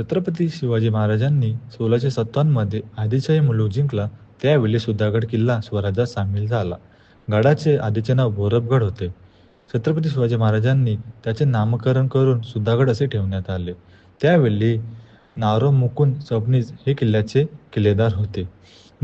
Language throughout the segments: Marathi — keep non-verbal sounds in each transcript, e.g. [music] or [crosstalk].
छत्रपती शिवाजी महाराजांनी सोळाशे सत्तावन्नमध्ये आदिशाही मुलूक जिंकला. त्यावेळी सुधागड किल्ला स्वराज्यात सामील झाला. गडाचे आधीचे नाव भोरबगड होते. छत्रपती शिवाजी महाराजांनी त्याचे नामकरण करून सुधागड असे ठेवण्यात आले. त्यावेळी नारो मुकुंद सबनीस हे किल्ल्याचे किल्लेदार होते.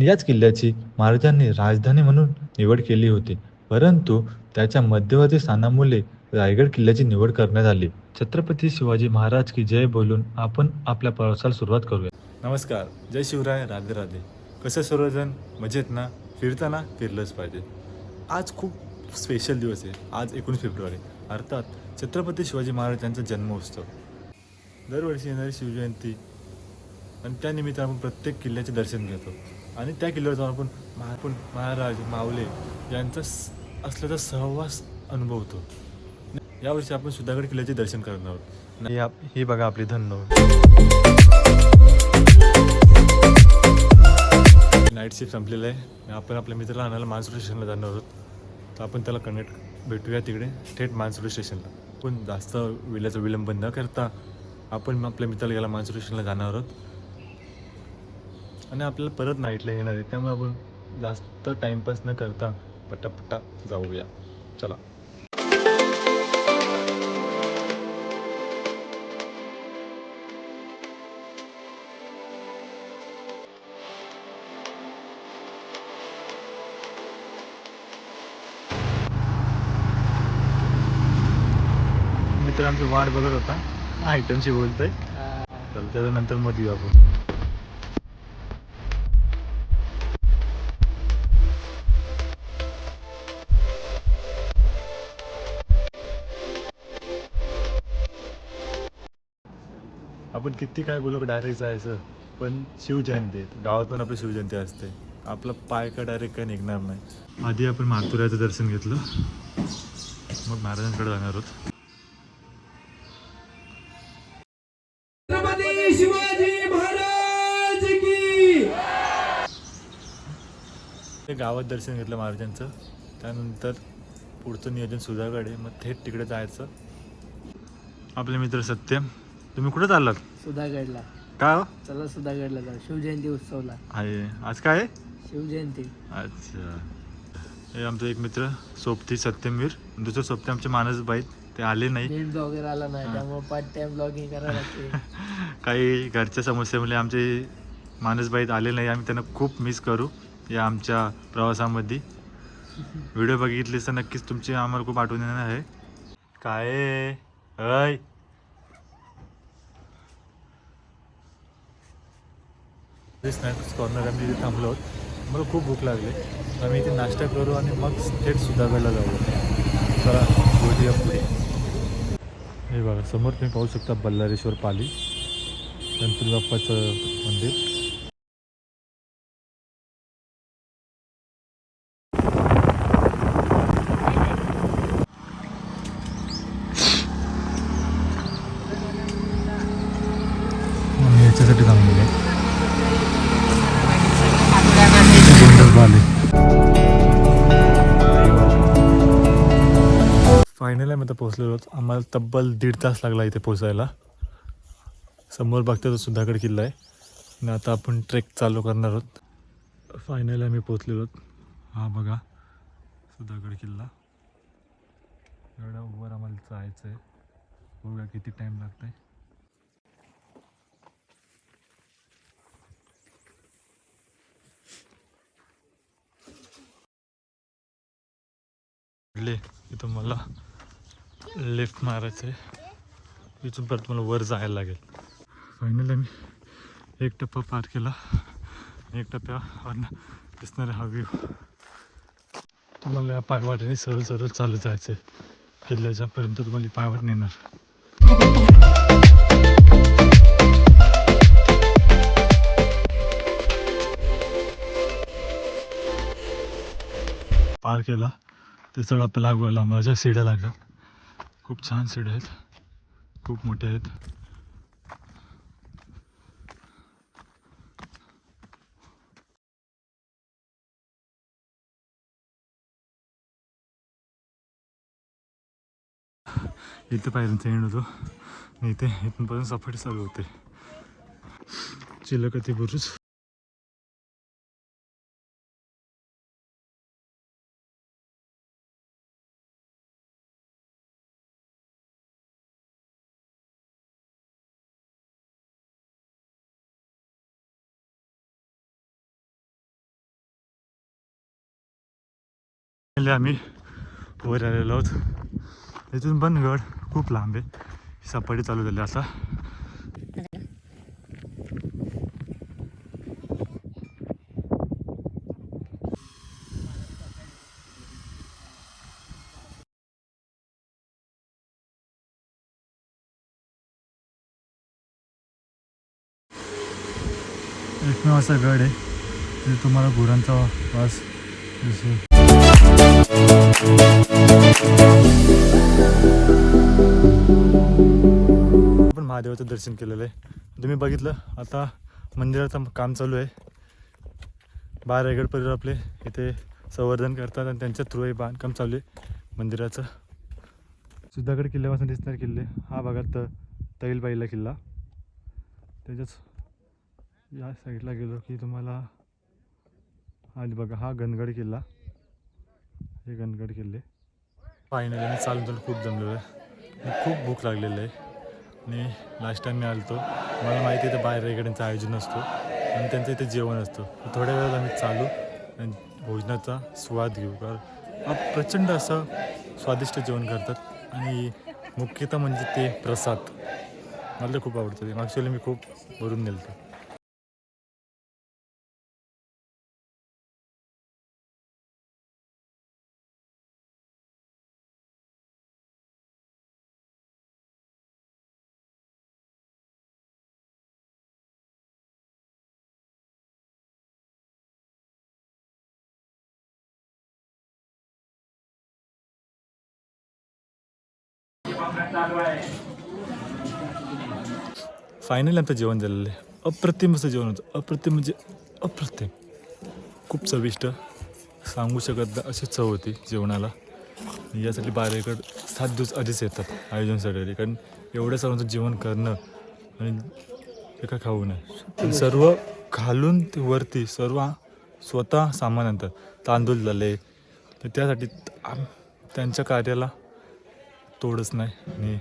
याच किल्ल्याची महाराजांनी राजधानी म्हणून निवड केली होती. परंतु त्याच्या मध्यवर्ती स्थानामुळे रायगड किल्ल्याची निवड करण्यात आली. छत्रपती शिवाजी महाराज की जय बोलून आपण आपल्या प्रवासाला सुरुवात करूया. नमस्कार. जय शिवराय राधे राधे. कसं सर्वजण? मजेत ना? फिरताना फिरलंच पाहिजे. आज खूप स्पेशल दिवस आहे. आज एकोणीस फेब्रुवारी. अर्थात छत्रपती शिवाजी महाराज यांचा जन्मोत्सव. दरवर्षी येणारी शिवजयंती आणि त्यानिमित्त आपण प्रत्येक किल्ल्याचे दर्शन घेतो. आणि त्या किल्ल्यावर जाऊन आपण महा महाराज मावले यांचा स- असल्याचा सहवास अनुभवतो. यावर्षी आपण सुधागड किल्ल्याचे दर्शन करणार आहोत. ही आप- ही बघा आपली धन्नो नाईट शिफ्ट संपलेलं आहे. आपण आपल्या मित्राला आणायला मानसरोवर स्टेशनला जाणार आहोत. तर आपण त्याला कनेक्ट भेटूया तिकडे थेट मानसरोवर स्टेशनला पण जास्त वेळेचा विलंब न करता आपण आपल्या मित्राला याला मानसरोवर स्टेशनला जाणार आहोत. आणि आपल्याला परत नाईटला येणार आहे. त्यामुळे आपण जास्त टाइमपास न करता पटापटा जाऊया. चला. मित्र आमची वाट बघत होता. आयटमशी बोलतोय. चल त्याच्यानंतर मग येऊ आपण. आपण किती काय बोलू डायरेक्ट जायचं पण शिवजयंती गावात पण आपली शिवजयंती असते. आपला पाय का डायरेक्ट काय निघणार नाही. आधी आपण मातुराचं दर्शन घेतलं. मग महाराजांकडे जाणार आहोत. गावात दर्शन घेतलं महाराजांचं. त्यानंतर पुढचं नियोजन सुधागड आहे. मग थेट तिकडे जायचं. आपले मित्र सत्यम तुम्ही कुठे चाललात? सुधागडला काय हो? चला सुधागडला जाऊ. शिवजयंती उत्सवला. आहे. आज काय आहे? शिवजयंती. अच्छा. हे आमचा एक मित्र सोबती सत्यमवीर. दुसरं सोबती आमचे मानस बाईत ते आले नाही नीट ब्लॉगर आला नाही. त्यामुळे पार्ट टाइम ब्लॉगिंग लागते. [laughs] काही घरच्या समस्येमुळे आमचे मानसबाईत आले नाही. आम्ही त्यांना खूप मिस करू. या आमच्या प्रवासामध्ये. व्हिडिओ बघितले तर नक्कीच तुमची आम्हाला खूप आठवण येणार आहे. काय अय स्नॅक्स कॉर्नर आम्ही इथे थांबलो आहोत. मला खूप भूक लागली. आम्ही इथे नाश्ता करू आणि मग थेट सुधागडला जाऊ. चला बोलूया पुढे. हे बघा समोर तुम्ही पाहू शकता बल्लारेश्वर पाली गणपती बाप्पाचं मंदिर. फायनल आम्ही आता पोहोचलेलो आहोत. आम्हाला तब्बल दीड तास लागला इथे पोचायला समोर बघता तो सुधागड किल्ला आहे. आणि आता आपण ट्रेक चालू करणार आहोत. फायनल आम्ही पोचलेलो आहोत. हा बघा सुधागड किल्ला. एवढ्या वर आम्हाला जायचं आहे बघा किती टाईम लागत आहे इथं मला लेफ्ट मारायचं आहे. इथून परत मला वर जायला लागेल. फायनली मी एक टप्पा पार केला. एक टप्प्यावर दिसणारा हा व्ह्यू तुम्हाला या पायवाटेने सरळ सरळ चालू जायचं आहे किल्ल्याच्यापर्यंत तुम्हाला पायवाट नेणार. पार केला. ते चढ आपल्याला लागवायला माझ्या शिड्या लागल्या. खूप छान सीड आहेत. खूप मोठे आहेत. इथे पायऱ्यांचा एंड होतो. आणि इथे इथून सफारी चालू होते. चिलकती बुरुज. पहिले आम्ही वर आलेलो आहोत. इथून पण गड खूप लांब आहे. सपाटी चालू झाली आता. एकमेव असा गड आहे. तिथे तुम्हाला गुरांचा वास दिसेल. आपण महादेवाचं दर्शन केलेलं आहे. तुम्ही बघितलं आता मंदिराचं काम चालू आहे. बारागड परिवार आपले इथे संवर्धन करतात आणि त्यांच्या थ्रू हे बांधकाम चालू आहे मंदिराचं. सुद्धागड किल्ल्यापासून दिसणारे किल्ले हा भागात तैलबाईला किल्ला. त्याच्याच या साईडला गेलो की तुम्हाला आज बघा हा गणगड किल्ला. हे गणगड किल्ले फायनली मी चालून चालून खूप जमलेलो आहे. खूप भूक लागलेली आहे. आणि लास्ट टाईम मी आलो होतो मला माहिती आहे तर बाहेर इकड्यांचं आयोजन असतो आणि त्यांचं इथे जेवण असतं. थोड्या वेळात आम्ही चालू आणि भोजनाचा स्वाद घेऊ. कारण हा प्रचंड असं स्वादिष्ट जेवण करतात. आणि मुख्यतः म्हणजे ते प्रसाद. मला खूप आवडतं ते. मी खूप भरून नेलतो. फायनली आमचं जेवण झालेलं आहे. अप्रतिम असं जेवण होतं. अप्रतिम म्हणजे अप्रतिम. खूप चविष्ट. सांगू शकत अशी चव होती जेवणाला. यासाठी बारेकड सात दिवस आधीच येतात आयोजनासाठी कारण एवढ्या सर्वांचं जेवण करणं आणि ते काय खाऊ नये. सर्व घालून ते वरती सर्व स्वतः सामान आणतात. तांदूळ झाले. तर त्यासाठी त्यांच्या कार्याला तोडच नाही. आणि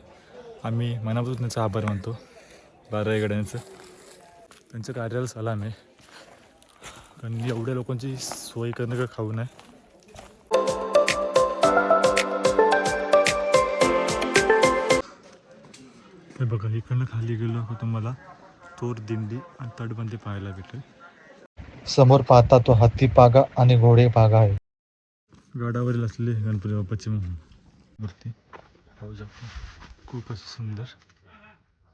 आम्ही मनापासून त्यांचा आभार मानतो. बारा गड्यांचं. त्यांच्या कार्याला सलाम आहे कारण एवढ्या लोकांची सोय करणं का खाऊ नये. हे बघा इकडनं खाली गेलो का तुम्हाला. तोर दिंडी आणि तटबंदी पाहायला भेटेल. समोर पाहता तो हत्ती पागा आणि घोडे पागा आहे. गडावरील असलेली गणपती बाप्पाची मूर्ती पाहू शकतो खूप अशी सुंदर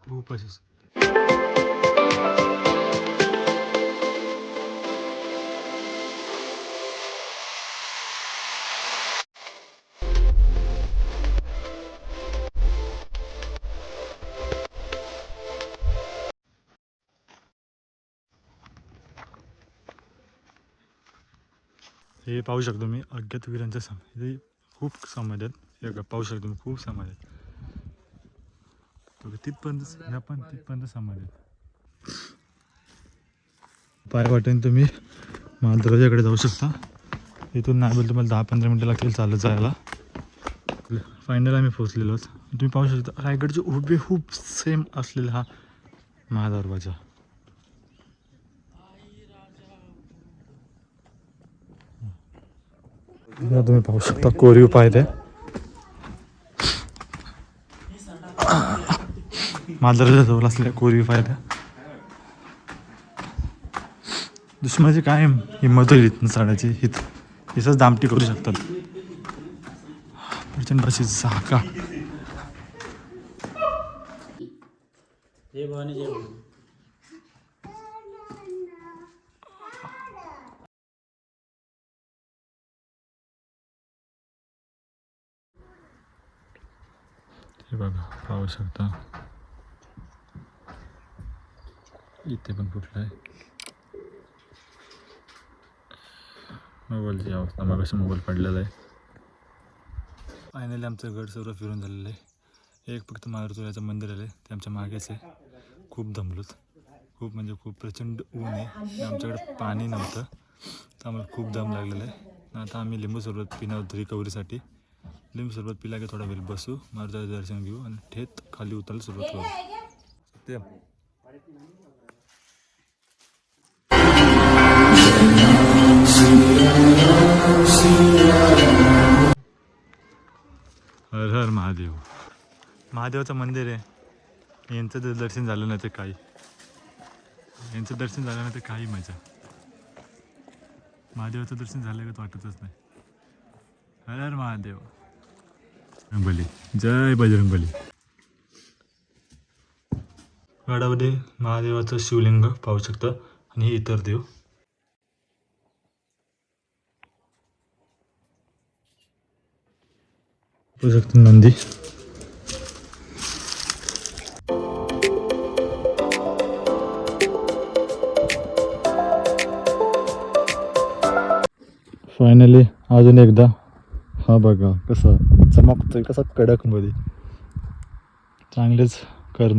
खूप अशी सुंदर हे पाहू शकतो मी अज्ञात वीरांच्या सम हे खूप समाज आहेत हे बघा, पाहू शकतो खूप समाज आहेत. तिथपर्यंत ह्या पण तिथपर्यंत समाज आहेत. पाय वाटेन तुम्ही महादरवाजाकडे जाऊ शकता. इथून नाही बोल तुम्हाला दहा पंधरा मिनटं लागतील चालत जायला. फायनल आम्ही पोहोचलेलो तुम्ही पाहू शकता रायगडचे खूप सेम असलेला हा महादरवाजा. तुम्ही पाहू शकता कोरीव पाहिजे मांजराच्या जवळ असलेल्या [laughs] कोरीव पायद्या दुश्मनाची काय हिंमत होईल इथून चढायची हित हिचंच दामटी करू शकतात. प्रचंड अशी जागा हे बघा पाहू शकता. इथे पण कुठलं आहे? मोबाईलची अवस्था मग मोबाईल पडलेला आहे. फायनली आमचं गड सर्व फिरून झालेलं आहे. एक फक्त मारुतीचं मंदिर आलं आहे ते आमच्या मागेच आहे. खूप दमलोत. खूप म्हणजे खूप प्रचंड ऊन आहे. आमच्याकडे पाणी नव्हतं. तर आम्हाला खूप दम लागलेला आहे. आता आम्ही लिंबू सरबत पिणार होतो लिंबू सरबत पिला की थोडा वेळ बसू. महाराजाचं दर्शन घेऊ आणि थेट खाली उतरायला सुरुवात करू सत्यम. महादेव. महादेवाचं मंदिर आहे. यांचं जर दर्शन झालं नाही तर काही. यांचं दर्शन झालं नाही तर काही मजा. महादेवाचं दर्शन झालं का वाटतच नाही. हर महादेव. बली जय बजरंगबली गडामध्ये महादेवाचं शिवलिंग पाहू शकतं. आणि इतर देव. पाहू शकतो नंदी फायनली अजून एकदा. हा बघा कसा चमकतोय कसा कडकमध्ये. चांगलेच कर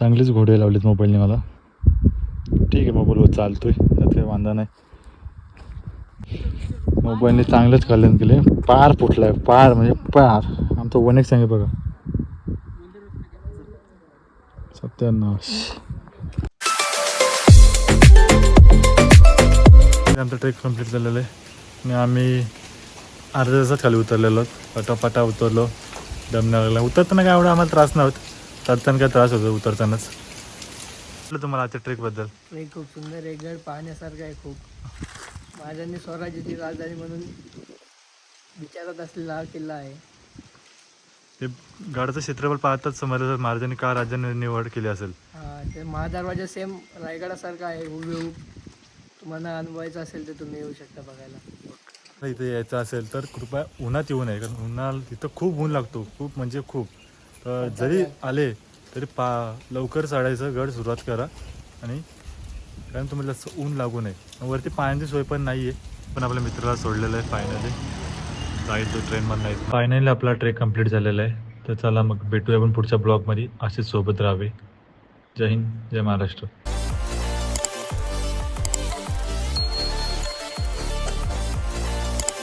चांगलेच घोडे लावलेत मोबाईलने मला. ठीक आहे मोबाईलवर चालतोय त्यात काही वांधा नाही. मोबाईलने चांगलंच कल्याण केले पार फुटलाय पार म्हणजे पार. आमचं वन एक सांगे बघा. सत्यानाश आमचा ट्रेक कंप्लीट झालेला आहे. आणि आम्ही अर्ध्या तासात खाली उतरलेलो. पटापटा उतरलो. दम लागला. उतरताना काय एवढा आम्हाला त्रास नव्हत. चढताना काय त्रास होतो उतरतानाच. म्हटलं तुम्हाला आजच्या ट्रेकबद्दल ट्रेक खूप सुंदर आहे. गड पाहण्यासारखं आहे खूप. महाराजांनी स्वराज्याची राजधानी म्हणून विचारात असलेला हा किल्ला आहे. ते गडाचं क्षेत्रफळ पाहताच समजलं तर महाराजांनी का राज्याने निवड केली असेल. हा ते महादरवाजा सेम रायगडासारखा आहे. हुबेहूब तुम्हाला अनुभवायचं असेल तर तुम्ही येऊ शकता बघायला. इथे यायचं असेल तर कृपया उन्हात येऊ नये कारण उन्हाळ तिथं खूप ऊन लागतो खूप म्हणजे खूप. तर जरी आले तरी पा लवकर चढायचं गड सुरुवात करा आणि कारण तुम्हाला असं ऊन लागू नये. वरती पाण्याची सोय पण नाही आहे पण आपल्या मित्राला सोडलेलं आहे फायनली जायचं तो ट्रेनमधून नाही फायनली आपला ट्रेक कंप्लीट झालेला आहे. तर चला मग भेटूया आपण पुढच्या ब्लॉगमध्ये असेच सोबत राहावे. जय हिंद जय महाराष्ट्र.